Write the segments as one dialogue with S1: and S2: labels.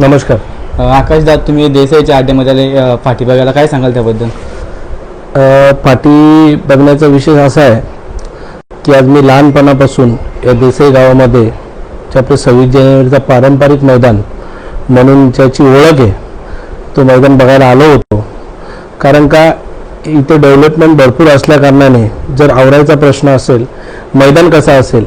S1: नमस्कार.
S2: अ, आकाश दाद तुम्ही देसाईच्या अड्ड्यामध्ये आले. अ, फाटी बघायला काय सांगाल त्याबद्दल?
S1: पाठी बघण्याचा विषय असा आहे की आज मी लहानपणापासून या देसाई गावामध्ये जे आपलं सव्वीस जानेवारीचा पारंपरिक मैदान म्हणून ज्याची ओळख आहे तो मैदान बघायला आलो होतो. कारण का इथे डेव्हलपमेंट भरपूर असल्या कारणाने जर आवरायचा प्रश्न असेल मैदान कसं असेल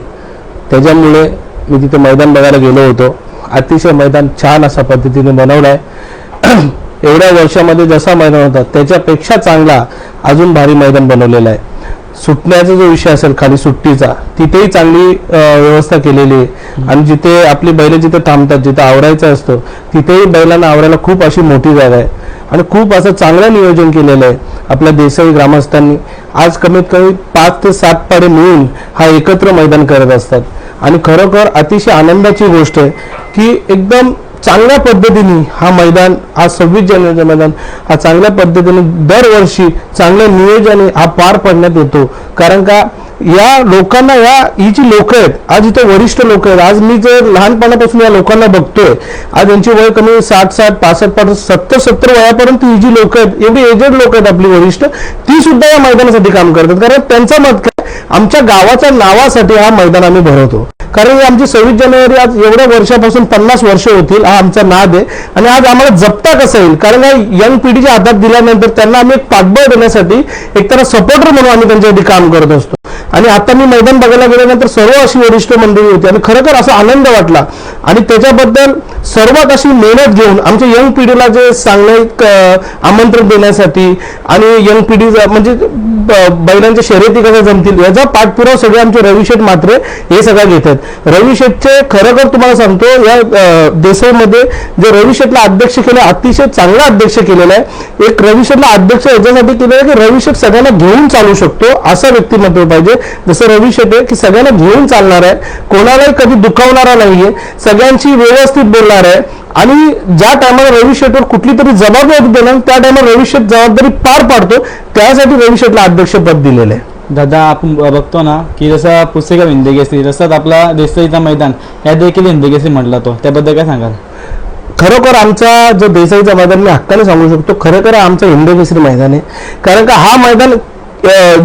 S1: त्याच्यामुळे मी तिथे मैदान बघायला गेलो होतो. अतिशय मैदान छान अशा पद्धतीने बनवलं आहे एवढ्या वर्षामध्ये जसा मैदान होता त्याच्यापेक्षा चांगला अजून भारी मैदान बनवलेलं आहे. सुटण्याचा जो विषय असेल खाली सुट्टीचा तिथेही चांगली व्यवस्था केलेली आहे. आणि जिथे आपली बैल जिथे थांबतात जिथे आवरायचं असतं तिथेही बैलांना आवरायला खूप अशी मोठी जागा आहे. आणि खूप असं चांगलं नियोजन केलेलं आहे आपल्या देसाई ग्रामस्थांनी. आज कमीत कमी पाच ते सात पाडे मिळून हा एकत्र मैदान करत असतात. आणि खरोखर अतिशय आनंदाची गोष्ट आहे की एकदम चांगल्या पद्धतीने हा मैदान हा सव्वीस जानेवारीचा मैदान हा चांगल्या पद्धतीने दरवर्षी चांगल्या नियोजने हा पार पडण्यात येतो. कारण का? या लोकांना या ही जी लोक आहेत आज इथे वरिष्ठ लोक आहेत. आज मी जर लहानपणापासून या लोकांना बघतोय आज यांची वय कमी साठ साठ पासष्ट पासष्ट सत्तर सत्तर वयापर्यंत ही जी लोक आहेत एवढी एजेड लोक आहेत आपली वरिष्ठ ती सुद्धा या मैदानासाठी काम करतात. कारण त्यांचं मत काय? आमच्या गावाच्या नावासाठी हा मैदान आम्ही भरवतो. कारण आमची सव्वीस जानेवारी आज एवढ्या वर्षापासून पन्नास वर्ष होतील हा आमचा नाद आहे. आणि आज आम्हाला जपता कसं येईल? कारण या यंग पिढीच्या हातात दिल्यानंतर त्यांना आम्ही एक पाठबळ देण्यासाठी एक त्याला सपोर्टर म्हणून आम्ही त्यांच्यासाठी काम करत असतो. आणि आता मी मैदान बघायला गेल्यानंतर सर्व अशी वरिष्ठ मंडळी होती. आणि खरोखर असा आनंद वाटला. आणि त्याच्याबद्दल सर्वात अशी मेहनत घेऊन आमच्या यंग पिढीला जे चांगलं एक आमंत्रण देण्यासाठी आणि यंग पिढी म्हणजे बैलांच्या शर्यती कशा जमतील? याचा पाठपुरावा सगळे आमचे रवी शेठ मात्रे हे सगळं घेतात रवी शेठचे खरोखर तुम्हाला सांगतो या देसाईमध्ये जे रवी शेठला अध्यक्ष केलं अतिशय चांगला अध्यक्ष केलेला आहे. एक रवी शेठला अध्यक्ष याच्यासाठी केलेला आहे की रवी शेठ सगळ्यांना घेऊन चालू शकतो असं व्यक्तिमत्व पाहिजे. जसं रवी शेठ आहे की सगळ्यांना घेऊन चालणार आहे. कोणालाही कधी दुखावणारा नाहीये. सगळ्यांची व्यवस्थित बोलणार आहे. आणि ज्या टायमाला रवी शेठवर कुठली तरी जबाबदारी देणार त्या टायमाला रवी शेठ जबाबदारी पार पाडतो. त्यासाठी रवी शेठला अध्यक्षपद दिलेलं आहे.
S2: दादा आपण बघतो ना की जसा पुसेगाव हिंदकेसरी तसाच आपला देसाईचा मैदान या देखील हिंदकेसरी म्हटला तो. त्याबद्दल काय सांगाल?
S1: खरोखर आमचा जो देसाईचा मैदान मी हक्काने सांगू शकतो खरोखर हा आमचा इंडोनेशियन मैदान आहे. कारण का हा मैदान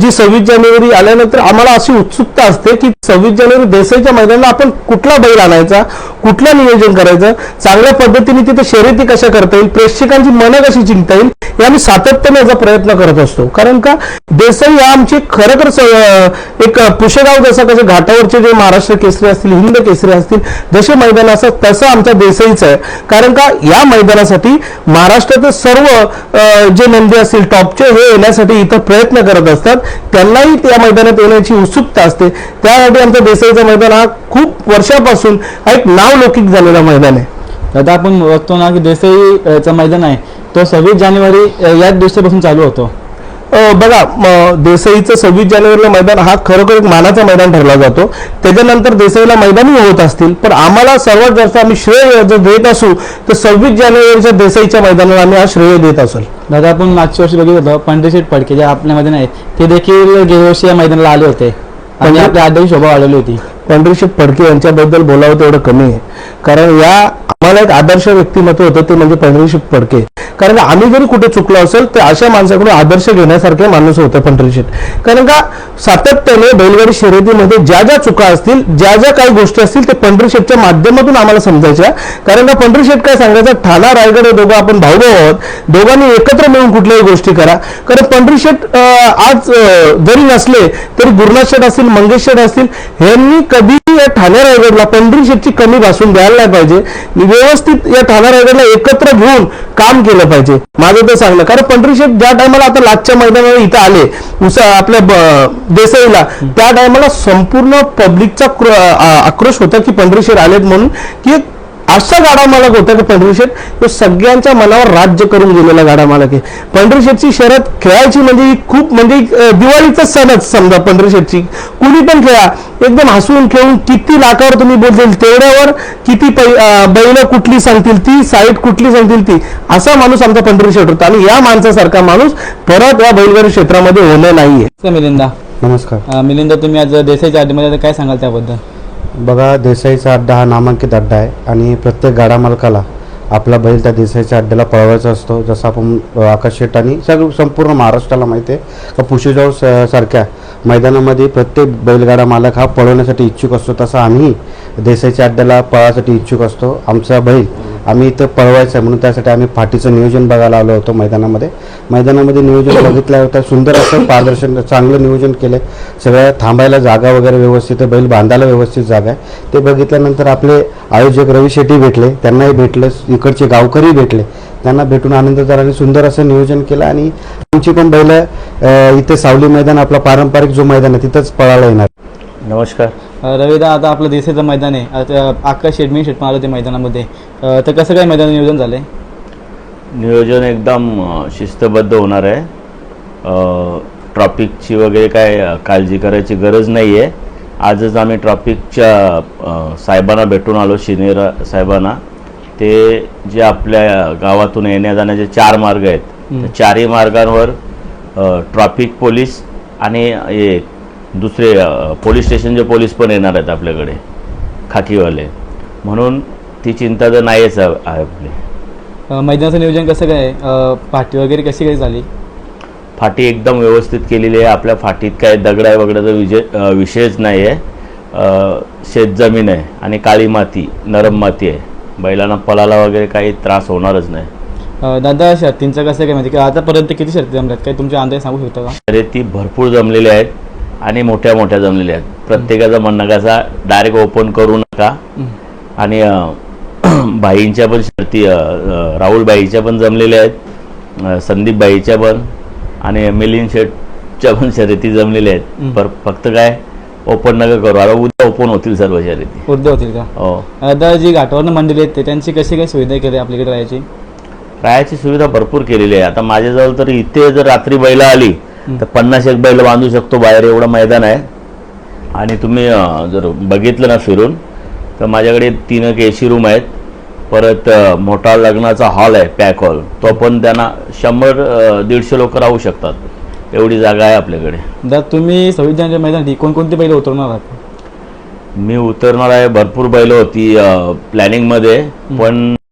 S1: जी सव्वीस जानेवारी आल्यानंतर आम्हाला अशी उत्सुकता असते की सव्वीस जानेवारी देसाईच्या मैदानाला आपण कुठला बैल आणायचा? कुठलं नियोजन करायचं? चांगल्या पद्धतीने तिथे शर्यती कशा करता येईल? प्रेक्षकांची मनं कशी जिंकता येईल? या आम्ही सातत्याने याचा प्रयत्न करत असतो. कारण का? देसाई हा आमची खरं तर एक पुशेगाव जसं कसं घाटावरचे जे महाराष्ट्र केसरी असतील हिंद केसरी असतील जसे मैदान असतात तसं आमच्या देसाईचं आहे. कारण का? या मैदानासाठी महाराष्ट्रातील सर्व जे नंदी असतील टॉपचे हे येण्यासाठी इथं प्रयत्न करत असतात. त्यांनाही त्या मैदानात येण्याची उत्सुकता असते. त्या त्यासाठी आमचं देसाईचं मैदान हा खूप वर्षापासून हा एक नावलौकिक झालेला मैदान आहे.
S2: दादा आपण बघतो ना की देसाईचं मैदान आहे. तो सव्वीस जानेवारी याच दिवसापासून चालू होतो.
S1: बघा देसाईचं सव्वीस जानेवारीला मैदान हा खरोखर एक मानाचा मैदान ठरला जातो. त्याच्यानंतर देसाईला मैदानही होत असतील पण आम्हाला सर्वात जास्त आम्ही श्रेय जर देत असू तर सव्वीस जानेवारीच्या देसाईच्या मैदानाला आम्ही हा श्रेय देत असेल.
S2: दादा आपण मागच्या वर्षी बघितलं होतं पंढरीशेठ फडके जे आपल्या मैदान आहेत ते देखील गेल्या वर्षी या मैदानाला आले होते. आणि आपल्या अड्ड्याची शोभा वाढवली होती.
S1: पंढरीशेठ फडके यांच्याबद्दल बोलावं तेवढं कमी आहे. कारण या आम्हाला एक आदर्श व्यक्तिमत्व होतं ते म्हणजे पंढरीशेठ फडके. कारण आम्ही जरी कुठे चुकलो असेल तर अशा माणसाकडून आदर्श घेण्यासारखे माणूस होतं पंढरीशेठ कारण का सातत्याने बैलगाडी शर्यतीमध्ये ज्या ज्या चुका असतील ज्या ज्या काही गोष्टी असतील ते पंढरीशेटच्या माध्यमातून आम्हाला समजायच्या. कारण का पंढरीशेट काय सांगायचं ठाणा रायगड हे दोघं आपण भाऊ भाऊ आहोत. दोघांनी एकत्र मिळून कुठल्याही गोष्टी करा. कारण पंढरीशेट आज जरी नसले तरी गुरुनाथ शेठ असतील मंगेश शेठ असतील यांनी कधी या ठाणे रायगडला पंढरीशेटची कमी भासून द्यायला नाही पाहिजे. व्यवस्थित या ठाणा रायगडला एकत्र घेऊन काम केलं पाहिजे. माझं तर सांगणं कारण पंढरीशेठ ज्या टायमाला आता लाचच्या मैदानावर इथं आले उसा आपल्या देसाईला त्या टायमाला संपूर्ण पब्लिकचा आक्रोश होता की पंढरीशेठ आलेत म्हणून की असा गाडा मालक होता की पंढरीशेठ तो सगळ्यांच्या मनावर राज्य करून गेलेला गाडा मालक आहे. पंढरीशेठची शर्यत खेळायची म्हणजे खूप म्हणजे दिवाळीचा सणच समजा पंढरीशेठची कुणी पण खेळा. एकदम हसून खेळून किती लाखावर तुम्ही बोलतील तेवढ्यावर किती बैल कुठली सांगतील ती साईड कुठली सांगतील ती असा माणूस आमचा पंढरीशेठ होता. आणि या माणसासारखा माणूस परत या बैलगाडी क्षेत्रामध्ये होणं नाहीये.
S2: मिलिंदा.
S3: नमस्कार.
S2: मिलिंदा तुम्ही आज देसाईच्या आता काय सांगाल त्याबद्दल?
S3: बघा देसाईचा अड्डा हा नामांकित अड्डा आहे आणि प्रत्येक गाडा मालकाला आपला बैल त्या देसाईच्या अड्ड्याला पळवायचा असतो. जसं आपण आकाश शेट आणि सगळं संपूर्ण महाराष्ट्राला माहिती आहे का पुशेजाव स- सारख्या मैदानामध्ये प्रत्येक बैलगाडा मालक हा पळवण्यासाठी इच्छुक असतो. तसा आम्ही देसाईच्या अड्ड्याला पळायसाठी इच्छुक असतो. आमचा बैल आम्ही इथं पळवायचं आहे म्हणून त्यासाठी आम्ही फाटीचं नियोजन बघायला आलो होतो मैदानामध्ये. मैदानामध्ये नियोजन बघितल्यावर सुंदर असं पारदर्शन चांगलं नियोजन केलं सगळ्या थांबायला जागा वगैरे व्यवस्थित आहे, बैल बांधायला व्यवस्थित जागा आहे. ते बघितल्यानंतर आपले आयोजक रवी शेट्टी भेटले त्यांनाही भेटलं इकडचे गावकरी भेटले. त्यांना भेटून आनंद झाला आणि सुंदर असं नियोजन केलं आणि आमची पण बैल इथे सावली मैदान आपला पारंपरिक जो मैदान आहे तिथंच पळायला येणार.
S4: नमस्कार.
S2: रविदा आता आपलं देसाईचं मैदान आहे. आता आकाश शेट मी शेट आलं ते मैदानामध्ये तर कसं काय मैदान नियोजन झालंय?
S4: नियोजन एकदम शिस्तबद्ध होणार आहे. ट्रॉफिकची वगैरे काय काळजी करायची गरज नाही आहे आजच आम्ही ट्रॉफिकच्या साहेबांना भेटून आलो सिनियर साहेबांना. ते जे आपल्या गावातून येण्या जाण्याचे चार मार्ग आहेत. चारही मार्गांवर ट्रॉफिक पोलीस आणि हे दुसरे पोलीस स्टेशनचे पोलीस पण येणार आहेत आपल्याकडे खाकीवाले. म्हणून ती चिंता तर नाहीच आहे आपली.
S2: मैदानाचं नियोजन कसं काय? पाठी वगैरे कशी काय झाली?
S4: फाटी एकदम व्यवस्थित केलेली आहे. आपल्या फाटीत काय दगडा वगैरेचा विजय विषयच नाही आहे शेतजमीन आहे आणि काळी माती नरम माती आहे. बैलांना पलाला वगैरे काही त्रास होणारच नाही.
S2: दादा शर्तींचं कसं काय माहिती? का आतापर्यंत किती शर्ती जमल्यात? काही तुमच्या अंदाज सांगू शकता का?
S4: तरी ती भरपूर जमलेली आहेत. आणि मोठ्या मोठ्या जमलेल्या आहेत. प्रत्येकाचं म्हणणं कसा डायरेक्ट ओपन करू नका. आणि बाईंच्या पण शर्ती राहुल बाईच्या पण जमलेल्या आहेत. संदीप बाईच्या पण आणि मिलिंद शेटच्या पण शर्यती जमलेल्या आहेत. पर फक्त काय ओपन नका करू. आता उद्या ओपन होतील सर्व शर्यती
S2: उद्या होतील का?
S4: हो.
S2: आता जी घाटावरनं मंडळी आहेत ते त्यांची कशी काय सुविधा केली आपल्याकडे राहायची?
S4: राहायची सुविधा भरपूर केलेली आहे. आता माझ्याजवळ तर इथे जर रात्री बैल आली तर पन्नास एक बैल बांधू शकतो बाहेर एवढं मैदान आहे. आणि तुम्ही जर बघितलं ना फिरून तर माझ्याकडे तीन एक एसी रूम आहेत. परत मोठा लग्नाचा हॉल आहे पॅक हॉल तो पण त्यांना शंभर दीडशे लोक राहू शकतात. एवढी जागा आहे आपल्याकडे.
S2: दादा तुम्ही सव्वीस जानेवारी मैदानासाठी कोणकोणती बैल उतरवणार आहात?
S4: मी उतरणार आहे भरपूर बैल होती प्लॅनिंगमध्ये पण